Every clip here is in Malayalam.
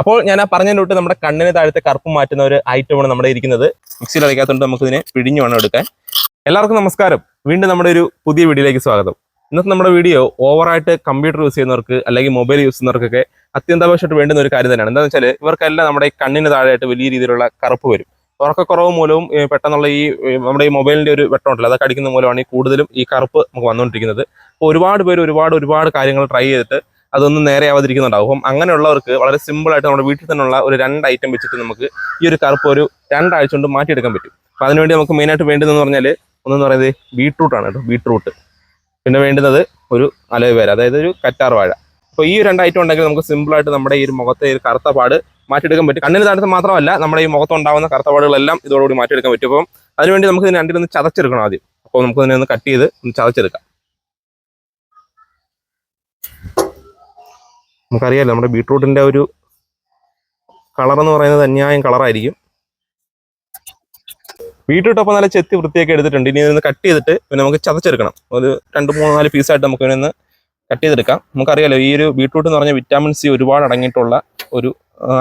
അപ്പോൾ ഞാൻ ആ തൊട്ട് നമ്മുടെ കണ്ണിന് താഴത്തെ കറുപ്പ് മാറ്റുന്ന ഒരു ഐറ്റമാണ് നമ്മുടെ ഇരിക്കുന്നത്. മിക്സിയിൽ അടയ്ക്കാത്തതുകൊണ്ട് നമുക്കിതിനെ പിഴിഞ്ഞു വേണം എടുക്കാൻ. എല്ലാവർക്കും നമസ്കാരം. വീണ്ടും നമ്മുടെ ഒരു പുതിയ വീഡിയോയിലേക്ക് സ്വാഗതം. ഇന്നത്തെ നമ്മുടെ വീഡിയോ ഓവറായിട്ട് കമ്പ്യൂട്ടർ യൂസ് ചെയ്യുന്നവർക്ക് അല്ലെങ്കിൽ മൊബൈൽ യൂസ് ചെയ്യുന്നവർക്കൊക്കെ അത്യന്താപേക്ഷമായിട്ട് വേണ്ടുന്ന ഒരു കാര്യം തന്നെയാണ്. എന്താണെന്ന് വെച്ചാൽ ഇവർക്കെല്ലാം നമ്മുടെ കണ്ണിന് താഴെയായിട്ട് വലിയ രീതിയിലുള്ള കറുപ്പ് വരും. ഉറക്കക്കുറവ് മൂലവും പെട്ടെന്നുള്ള ഈ നമ്മുടെ ഈ മൊബൈലിന്റെ ഒരു വെട്ടം ഉണ്ടല്ലോ അതൊക്കെ അടിക്കുന്ന മൂലമാണ് ഈ കൂടുതലും ഈ കറുപ്പ് നമുക്ക് വന്നുകൊണ്ടിരിക്കുന്നത്. അപ്പോൾ ഒരുപാട് പേര് ഒരുപാട് ഒരുപാട് കാര്യങ്ങൾ ട്രൈ ചെയ്തിട്ട് അതൊന്നും നേരെ ആവാതിരിക്കുന്നുണ്ടാവും. അപ്പം അങ്ങനെയുള്ളവർക്ക് വളരെ സിമ്പിൾ ആയിട്ട് നമ്മുടെ വീട്ടിൽ തന്നെയുള്ള ഒരു രണ്ട് ഐറ്റം വെച്ചിട്ട് നമുക്ക് ഈ ഒരു കറുപ്പ് ഒരു രണ്ടാഴ്ച കൊണ്ട് മാറ്റിയെടുക്കാൻ പറ്റും. അപ്പം അതിനുവേണ്ടി നമുക്ക് മെയിനായിട്ട് വേണ്ടതെന്ന് പറഞ്ഞാൽ ഒന്നെന്ന് പറയുന്നത് ബീട്രൂട്ടാണ് കേട്ടോ ബീട്രൂട്ട് പിന്നെ വേണ്ടുന്നത് ഒരു അലോവേര അതായത് ഒരു കറ്റാർ വാഴ. അപ്പോൾ ഈ രണ്ട് ഐറ്റം ഉണ്ടെങ്കിൽ നമുക്ക് സിമ്പിളായിട്ട് നമ്മുടെ ഈ ഒരു മുഖത്തെ ഒരു കറുത്ത പാട് മാറ്റിയെടുക്കാൻ പറ്റും. കണ്ണിന് താഴത്ത് മാത്രമല്ല നമ്മുടെ ഈ മുഖത്തുണ്ടാവുന്ന കറുത്ത പാടുകളെല്ലാം ഇതോടുകൂടി മാറ്റിയെടുക്കാൻ പറ്റും. അപ്പം അതിനുവേണ്ടി നമുക്ക് ഇതിന് രണ്ടിലൊന്ന് ചതച്ചെടുക്കണം ആദ്യം. അപ്പോൾ നമുക്ക് ഇതിനെ ഒന്ന് കട്ട് ചെയ്ത് ഒന്ന് ചതച്ചെടുക്കാം. നമുക്കറിയാലോ നമ്മുടെ ബീട്രൂട്ടിന്റെ ഒരു കളർ എന്ന് പറയുന്നത് അന്യായം കളറായിരിക്കും ബീട്രൂട്ട് നല്ല ചെത്തി വൃത്തിയൊക്കെ എടുത്തിട്ടുണ്ട്. ഇനി ഇതിന് കട്ട് ചെയ്തിട്ട് പിന്നെ നമുക്ക് ചതച്ചെടുക്കണം. ഒരു രണ്ട് മൂന്ന് നാല് പീസായിട്ട് നമുക്ക് ഇതിനൊന്ന് കട്ട് ചെയ്തെടുക്കാം. നമുക്കറിയാലോ ഈ ഒരു ബീട്രൂട്ട് എന്ന് പറഞ്ഞാൽ വിറ്റാമിൻ സി ഒരുപാട് അടങ്ങിയിട്ടുള്ള ഒരു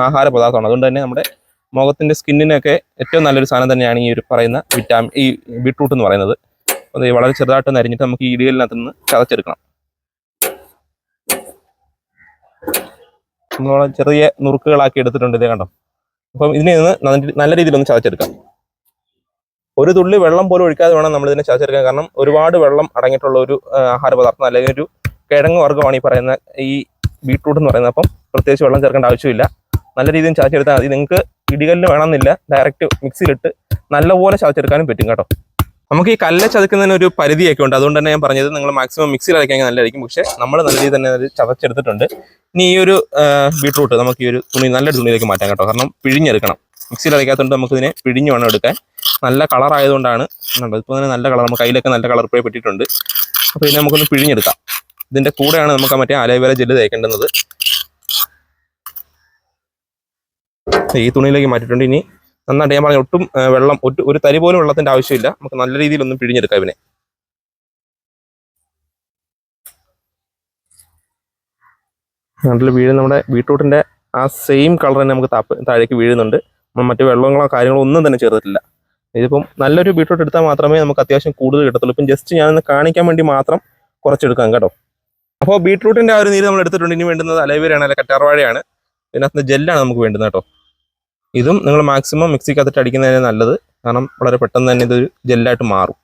ആഹാര പദാർത്ഥമാണ് അതുകൊണ്ട് തന്നെ നമ്മുടെ മുഖത്തിന്റെ സ്കിന്നിനൊക്കെ ഏറ്റവും നല്ലൊരു സാധനം തന്നെയാണ് ഈ ഒരു പറയുന്ന വിറ്റാമിൻ ഈ ബീട്രൂട്ട് എന്ന് പറയുന്നത്. അത് വളരെ ചെറുതായിട്ട് അരിഞ്ഞിട്ട് നമുക്ക് ഈ ഇടിയലിനകത്ത് നിന്ന് ചതച്ചെടുക്കണം. നമ്മൾ ചെറിയ നുറുക്കുകളാക്കി എടുത്തിട്ടുണ്ട് ഇതേ കണ്ടോ? അപ്പം ഇതിനെ നിന്ന് നല്ല രീതിയിൽ ഒന്ന് ചതച്ചെടുക്കാം. ഒരു തുള്ളി വെള്ളം പോലും ഒഴിക്കാതെ വേണം നമ്മൾ ഇതിനെ ചതച്ചെടുക്കാൻ. കാരണം ഒരുപാട് വെള്ളം അടങ്ങിയിട്ടുള്ള ഒരു ആഹാര പദാർത്ഥം അല്ലെങ്കിൽ ഒരു കിഴങ്ങ് വർഗമാണ് ഈ പറയുന്ന ഈ ബീട്രൂട്ട് എന്ന് പറയുന്നത്. അപ്പം പ്രത്യേകിച്ച് വെള്ളം ചേർക്കേണ്ട ആവശ്യമില്ല. നല്ല രീതിയിൽ ചതച്ചെടുത്താൽ മതി. നിങ്ങൾക്ക് ഇടികല്ലിൽ വേണമെന്നില്ല. ഡയറക്റ്റ് മിക്സിയിലിട്ട് നല്ലപോലെ ചതച്ചെടുക്കാനും പറ്റും കേട്ടോ. നമുക്ക് ഈ കല്ല് ചതക്കുന്നതിന് ഒരു പരിധിയൊക്കെ ഉണ്ട്. അതുകൊണ്ട് തന്നെ ഞാൻ പറഞ്ഞത് നിങ്ങൾ മാക്സിമം മിക്സിയിൽ അരയ്ക്കാൻ നല്ലതായിരിക്കും. പക്ഷേ നമ്മൾ നല്ല രീതിയിൽ തന്നെ അത് ചതച്ചെടുത്തിട്ടുണ്ട്. ഇനി ഈ ഒരു ബീട്രൂട്ട് നമുക്ക് ഈ ഒരു തുണി നല്ല തുണിയിലേക്ക് മാറ്റാം കേട്ടോ. കാരണം പിഴിഞ്ഞെടുക്കണം. മിക്സിയിൽ അരയ്ക്കാത്തതുകൊണ്ട് നമുക്ക് ഇതിനെ പിഴിഞ്ഞ് വേണം എടുക്കാൻ. നല്ല കളർ ആയതുകൊണ്ടാണ് കണ്ടോ? ഇപ്പോൾ തന്നെ നല്ല കളർ നമുക്ക് കയ്യിലൊക്കെ നല്ല കളർ പോയി പെട്ടിട്ടുണ്ട്. അപ്പോൾ ഇതിനെ നമുക്കൊന്ന് പിഴിഞ്ഞെടുക്കാം. ഇതിന്റെ കൂടെയാണ് നമുക്ക് മറ്റേ അലവേല ജെല്ല് തേക്കേണ്ടുന്നത്. ഈ തുണിയിലേക്ക് മാറ്റിയിട്ടുണ്ട്. ഇനി നന്നായിട്ട് ഞാൻ പറഞ്ഞ ഒട്ടും വെള്ളം ഒരു തരി പോലും വെള്ളത്തിന്റെ ആവശ്യമില്ല. നമുക്ക് നല്ല രീതിയിലൊന്നും പിഴിഞ്ഞെടുക്കാം ഇവനെ. നാട്ടിൽ വീഴുന്ന നമ്മുടെ ബീട്രൂട്ടിന്റെ ആ സെയിം കളർ തന്നെ നമുക്ക് താപ്പ് താഴേക്ക് വീഴുന്നുണ്ട്. നമ്മൾ മറ്റു വെള്ളങ്ങളോ കാര്യങ്ങളോ ഒന്നും തന്നെ ചേർത്തിട്ടില്ല. ഇതിപ്പം നല്ലൊരു ബീട്രൂട്ട് എടുത്താൽ മാത്രമേ നമുക്ക് അത്യാവശ്യം കൂടുതൽ കിട്ടത്തുള്ളൂ. ഇപ്പം ജസ്റ്റ് ഞാനൊന്ന് കാണിക്കാൻ വേണ്ടി മാത്രം കുറച്ചെടുക്കാം കേട്ടോ. അപ്പോൾ ബീട്രൂട്ടിന്റെ ആ ഒരു നീര് നമ്മൾ എടുത്തിട്ടുണ്ട്. ഇനി വേണ്ടുന്നത് അലവേരയാണ് അല്ലെ കറ്റാർവാഴയാണ്. ഇതിനകത്ത് ജെല്ലാണ് നമുക്ക് വേണ്ടുന്നത് കേട്ടോ. ഇതും നിങ്ങൾ മാക്സിമം മിക്സിക്കകത്തിട്ട് അടിക്കുന്നതിന് നല്ലത്. കാരണം വളരെ പെട്ടെന്ന് തന്നെ ഇതൊരു ജെല്ലായിട്ട് മാറും.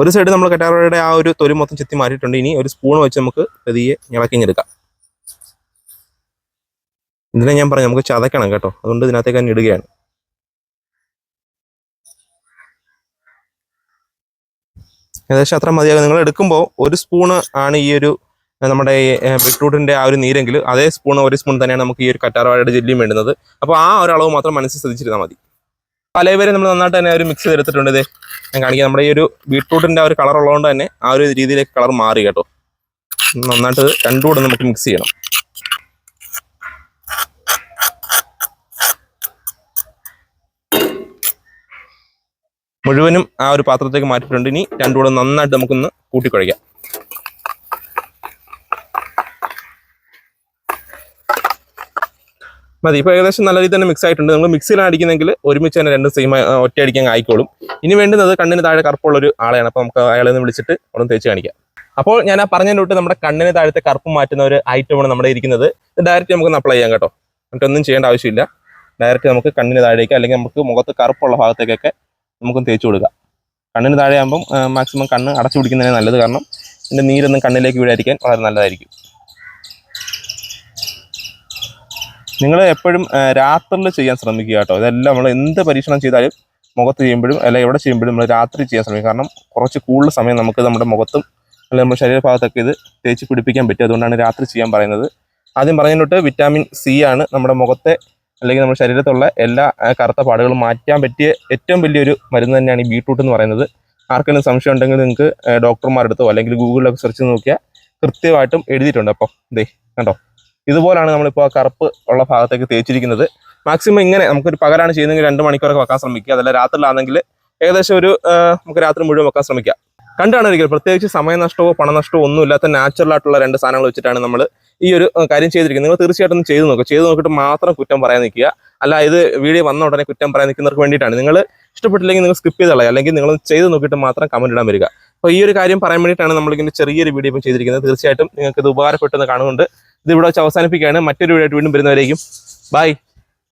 ഒരു സൈഡ് നമ്മൾ കറ്റാറയുടെ ആ ഒരു തൊലി മൊത്തം ചെത്തി മാറ്റിയിട്ടുണ്ട്. ഇനി ഒരു സ്പൂൺ വെച്ച് നമുക്ക് പതിയെ ഇളക്കിഞ്ഞെടുക്കാം ഇതിനെ ഞാൻ പറഞ്ഞു നമുക്ക് ചതക്കണം കേട്ടോ. അതുകൊണ്ട് ഇതിനകത്തേക്ക് തന്നെ ഇടുകയാണ്. ഏകദേശം അത്ര മതിയാകും. നിങ്ങൾ എടുക്കുമ്പോൾ ഒരു സ്പൂണ് ആണ് ഈ ഒരു നമ്മുടെ ഏഹ്, ആ ഒരു നീരെങ്കിൽ അതേ സ്പൂൺ ഒരു സ്പൂൺ തന്നെയാണ് നമുക്ക് ഈ ഒരു കറ്റാർവാഴയുടെ ജെല്ലിയും വേണ്ടുന്നത്. അപ്പോൾ ആ ഒരളവ് മാത്രം മനസ്സിൽ ശ്രദ്ധിച്ചിരുന്നാൽ മതി. പലവരെ നമ്മൾ നന്നായിട്ട് തന്നെ ഒരു മിക്സ് ചെയ്തെടുത്തിട്ടുണ്ട് ഇതേ ഞാൻ കാണിക്കാം. നമ്മുടെ ഈ ഒരു ബീട്രൂട്ടിന്റെ ആ ഒരു കളർ ഉള്ളതുകൊണ്ട് തന്നെ ആ ഒരു രീതിയിലേക്ക് കളർ മാറി കേട്ടോ. നന്നായിട്ട് രണ്ടുകൂടെ രണ്ടും കൂടെ നമുക്ക് മിക്സ് ചെയ്യണം. മുഴുവനും ആ ഒരു പാത്രത്തേക്ക് മാറ്റിയിട്ടുണ്ട്. ഇനി രണ്ടുകൂടെ നന്നായിട്ട് നമുക്കൊന്ന് കൂട്ടിക്കുഴയ്ക്കാം മതി. ഇപ്പോൾ ഏകദേശം നല്ല രീതിയിൽ തന്നെ മിക്സ് ആയിട്ടുണ്ട്. നിങ്ങൾ മിക്സിയിലാണ് അടിക്കുന്നെങ്കിൽ ഒരുമിച്ച് തന്നെ രണ്ട് സെയിം ഒറ്റ അടിക്കാൻ ആയിക്കോളും. ഇനി വേണ്ടുന്നത് കണ്ണിന് താഴെ കറുപ്പുള്ള ഒരു ആളെയാണ്. അപ്പോൾ നമുക്ക് അയാളെ ഒന്ന് വിളിച്ചിട്ട് ഒന്ന് തേച്ച് കാണിക്കാം. അപ്പോൾ ഞാൻ ആ പറഞ്ഞതിന്റെ തൊട്ട് നമ്മുടെ കണ്ണിന് താഴത്തെ കറുപ്പ് മാറ്റുന്ന ഒരു ഐറ്റമാണ് നമ്മുടെ ഇരിക്കുന്നത്. ഇത് ഡയറക്റ്റ് നമുക്ക് അപ്ലൈ ചെയ്യാം കേട്ടോ. എന്നിട്ടൊന്നും ചെയ്യേണ്ട ആവശ്യമില്ല. ഡയറക്റ്റ് നമുക്ക് കണ്ണിന് താഴേക്ക് അല്ലെങ്കിൽ നമുക്ക് മുഖത്ത് കറുപ്പുള്ള ഭാഗത്തേക്കൊക്കെ നമുക്കൊന്ന് തേച്ച് കൊടുക്കാം. കണ്ണിന് താഴെയാകുമ്പം മാക്സിമം കണ്ണ് അടച്ചു പിടിക്കുന്നതിന് നല്ലത് കാരണം ഇതിന്റെ നീരൊന്നും കണ്ണിലേക്ക് വീഴാതിരിക്കാൻ വളരെ നല്ലതായിരിക്കും. നിങ്ങൾ എപ്പോഴും രാത്രിയിൽ ചെയ്യാൻ ശ്രമിക്കുക കേട്ടോ. ഇതെല്ലാം നമ്മൾ എന്ത് പരീക്ഷണം ചെയ്താലും മുഖത്ത് ചെയ്യുമ്പോഴും അല്ലെങ്കിൽ എവിടെ ചെയ്യുമ്പോഴും നമ്മൾ രാത്രി ചെയ്യാൻ ശ്രമിക്കും കാരണം കുറച്ച് കൂടുതൽ സമയം നമുക്ക് നമ്മുടെ മുഖത്തും അല്ലെങ്കിൽ നമ്മുടെ ശരീരഭാഗത്തൊക്കെ ഇത് തേച്ച് പിടിപ്പിക്കാൻ പറ്റും. അതുകൊണ്ടാണ് രാത്രി ചെയ്യാൻ പറയുന്നത്. ആദ്യം പറഞ്ഞിട്ട് വിറ്റാമിൻ സി ആണ് നമ്മുടെ മുഖത്തെ അല്ലെങ്കിൽ നമ്മുടെ ശരീരത്തുള്ള എല്ലാ കറുത്ത പാടുകളും മാറ്റാൻ പറ്റിയ ഏറ്റവും വലിയൊരു മരുന്ന് തന്നെയാണ് ഈ ബീട്രൂട്ട് എന്ന് പറയുന്നത്. ആർക്കെങ്കിലും സംശയം ഉണ്ടെങ്കിൽ നിങ്ങൾക്ക് ഡോക്ടർമാരുടെ അടുത്തോ അല്ലെങ്കിൽ ഗൂഗിളിലൊക്കെ സെർച്ച് നോക്കിയാൽ കൃത്യമായിട്ടും എഴുതിയിട്ടുണ്ട്. അപ്പോൾ ഇതേ കണ്ടോ? ഇതുപോലാണ് നമ്മളിപ്പോൾ ആ കറുപ്പ് ഉള്ള ഭാഗത്തേക്ക് തേച്ചിരിക്കുന്നത്. മാക്സിമം ഇങ്ങനെ നമുക്കൊരു പകലാണ് ചെയ്യുന്നതെങ്കിൽ രണ്ട് മണിക്കൂറൊക്കെ വെക്കാൻ ശ്രമിക്കുക. അതല്ല രാത്രിയിലാണെങ്കിൽ ഏകദേശം ഒരു നമുക്ക് രാത്രി മുഴുവൻ വെക്കാൻ ശ്രമിക്കാം. കണ്ടാണ് ഒരിക്കൽ പ്രത്യേകിച്ച് സമയനഷ്ടമോ പണനഷ്ടമോ ഒന്നും ഇല്ലാത്ത നാച്ചുറൽ ആയിട്ടുള്ള രണ്ട് സാധനങ്ങൾ വെച്ചിട്ടാണ് നമ്മൾ ഈ ഒരു കാര്യം ചെയ്തിരിക്കുന്നത്. നിങ്ങൾ തീർച്ചയായിട്ടും ചെയ്ത് നോക്കുക ചെയ്തു നോക്കിയിട്ട് മാത്രം കുറ്റം പറയാൻ നിൽക്കുക. അല്ല ഇത് വീഡിയോ വന്ന ഉടനെ കുറ്റം പറയാൻ നിൽക്കുന്നവർക്ക് വേണ്ടിയിട്ടാണ്. നിങ്ങൾ ഇഷ്ടപ്പെട്ടില്ലെങ്കിൽ നിങ്ങൾ സ്കിപ്പ് ചെയ്ത് അല്ലെങ്കിൽ നിങ്ങൾ ചെയ്ത് നോക്കിയിട്ട് മാത്രം കമന്റ് ഇടാൻ വരിക. അപ്പോൾ ഈ ഒരു കാര്യം പറയാൻ വേണ്ടിയിട്ടാണ് നമ്മളിങ്ങനെ ചെറിയൊരു വീഡിയോ ഇപ്പം ചെയ്തിരിക്കുന്നത്. തീർച്ചയായിട്ടും നിങ്ങൾക്ക് ഇത് ഉപകാരപ്പെട്ടെന്ന് കാണുന്നുണ്ട്. ഇത് ഇവിടെ വെച്ച് അവസാനിപ്പിക്കുകയാണ്. മറ്റൊരു വീഡിയോ ആയിട്ട് വീണ്ടും വരുന്നവരേക്കും. ബൈ